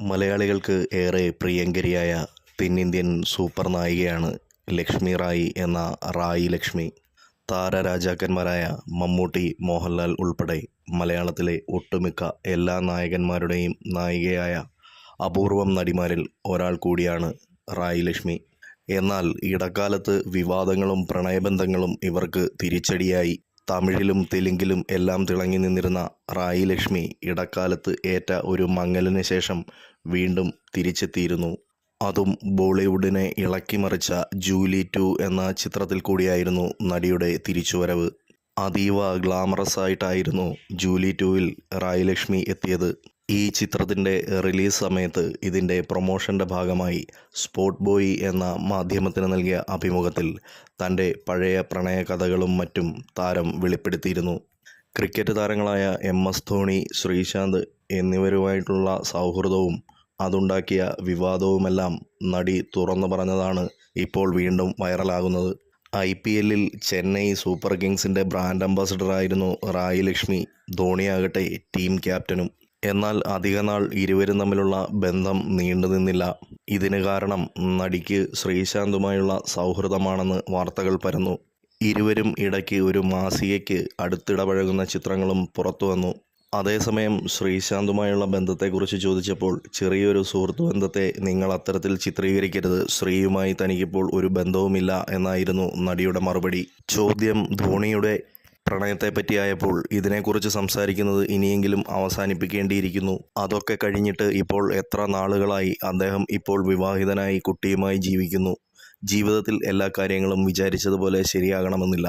മലയാളികൾക്ക് ഏറെ പ്രിയങ്കരിയായ തെന്നിന്ത്യൻ സൂപ്പർ നായികയാണ് ലക്ഷ്മി റായി എന്ന റായി ലക്ഷ്മി. താരരാജാക്കന്മാരായ മമ്മൂട്ടി മോഹൻലാൽ ഉൾപ്പെടെ മലയാളത്തിലെ ഒട്ടുമിക്ക എല്ലാ നായകന്മാരുടെയും നായികയായ അപൂർവം നടിമാരിൽ ഒരാൾ കൂടിയാണ് റായി ലക്ഷ്മി. എന്നാൽ ഇടക്കാലത്ത് വിവാദങ്ങളും പ്രണയബന്ധങ്ങളും ഇവർക്ക് തിരിച്ചടിയായി. തമിഴിലും തെലുങ്കിലും എല്ലാം തിളങ്ങി നിന്നിരുന്ന റായി ലക്ഷ്മി ഇടക്കാലത്ത് ഏറ്റ ഒരു മങ്ങലിന് ശേഷം വീണ്ടും തിരിച്ചെത്തിയിരുന്നു. അതും ബോളിവുഡിനെ ഇളക്കിമറിച്ച ജൂലി ടു എന്ന ചിത്രത്തിൽ കൂടിയായിരുന്നു നടിയുടെ തിരിച്ചുവരവ്. അതീവ ഗ്ലാമറസ് ആയിട്ടായിരുന്നു ജൂലി ടുവിൽ റായി ലക്ഷ്മി എത്തിയത്. ഈ ചിത്രത്തിന്റെ റിലീസ് സമയത്ത് ഇതിന്റെ പ്രൊമോഷന്റെ ഭാഗമായി സ്പോട്ട് ബോയ് എന്ന മാധ്യമത്തിന് നൽകിയ അഭിമുഖത്തിൽ തന്റെ പഴയ പ്രണയ കഥകളും മറ്റും താരം വെളിപ്പെടുത്തിയിരുന്നു. ക്രിക്കറ്റ് താരങ്ങളായ എം എസ് ധോണി ശ്രീശാന്ത് എന്നിവരുമായിട്ടുള്ള സൗഹൃദവും അതുണ്ടാക്കിയ വിവാദവുമെല്ലാം നടി തുറന്നു പറഞ്ഞതാണ് ഇപ്പോൾ വീണ്ടും വൈറലാകുന്നത്. ഐ പി എല്ലിൽ ചെന്നൈ സൂപ്പർ കിങ്സിന്റെ ബ്രാൻഡ് അംബാസഡറായിരുന്നു റായി ലക്ഷ്മി ധോണിയാകട്ടെ ടീം ക്യാപ്റ്റനും. എന്നാൽ അധികനാൾ ഇരുവരും തമ്മിലുള്ള ബന്ധം നീണ്ടു നിന്നില്ല. ഇതിന് കാരണം നടിക്ക് ശ്രീശാന്തുമായുള്ള സൗഹൃദമാണെന്ന് വാർത്തകൾ പരന്നു. ഇരുവരും ഇടയ്ക്ക് ഒരു മാസികയ്ക്ക് അടുത്തിടപഴകുന്ന ചിത്രങ്ങളും പുറത്തു വന്നു. അതേസമയം ശ്രീശാന്തുമായുള്ള ബന്ധത്തെക്കുറിച്ച് ചോദിച്ചപ്പോൾ ചെറിയൊരു സുഹൃത്ത് ബന്ധത്തെ നിങ്ങൾ അത്തരത്തിൽ ചിത്രീകരിക്കരുത്. ശ്രീയുമായി തനിക്കിപ്പോൾ ഒരു ബന്ധവുമില്ല എന്നായിരുന്നു നടിയുടെ മറുപടി. ചോദ്യം ധോണിയുടെ പ്രണയത്തെ പറ്റിയായപ്പോൾ ഇതിനെക്കുറിച്ച് സംസാരിക്കുന്നത് ഇനിയെങ്കിലും അവസാനിപ്പിക്കേണ്ടിയിരിക്കുന്നു. അതൊക്കെ കഴിഞ്ഞിട്ട് ഇപ്പോൾ എത്ര നാളുകളായി അദ്ദേഹം ഇപ്പോൾ വിവാഹിതനായി കുട്ടിയുമായി ജീവിക്കുന്നു. ജീവിതത്തിൽ എല്ലാ കാര്യങ്ങളും വിചാരിച്ചതുപോലെ ശരിയാകണമെന്നില്ല.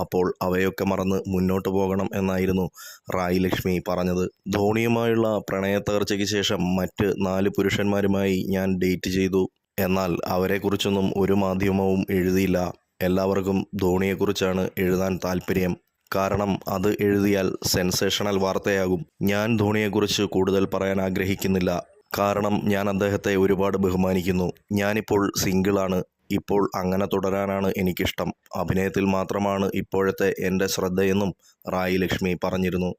അപ്പോൾ അവയൊക്കെ മറന്ന് മുന്നോട്ട് പോകണം എന്നായിരുന്നു റായി ലക്ഷ്മി പറഞ്ഞത്. ധോണിയുമായുള്ള പ്രണയത്തകർച്ചയ്ക്ക് ശേഷം മറ്റ് നാല് പുരുഷന്മാരുമായി ഞാൻ ഡേറ്റ് ചെയ്തു. എന്നാൽ അവരെക്കുറിച്ചൊന്നും ഒരു മാധ്യമവും എഴുതിയില്ല. എല്ലാവർക്കും ധോണിയെക്കുറിച്ചാണ് എഴുതാൻ താല്പര്യം കാരണം അത് എഴുതിയാൽ സെൻസേഷണൽ വാർത്തയാകും. ഞാൻ ധോണിയെക്കുറിച്ച് കൂടുതൽ പറയാൻ ആഗ്രഹിക്കുന്നില്ല. കാരണം ഞാൻ അദ്ദേഹത്തെ ഒരുപാട് ബഹുമാനിക്കുന്നു. ഞാനിപ്പോൾ സിംഗിളാണ്. ഇപ്പോൾ അങ്ങനെ തുടരാനാണ് എനിക്കിഷ്ടം. അഭിനയത്തിൽ മാത്രമാണ് ഇപ്പോഴത്തെ എന്റെ ശ്രദ്ധയെന്നും റായി ലക്ഷ്മി പറഞ്ഞിരുന്നു.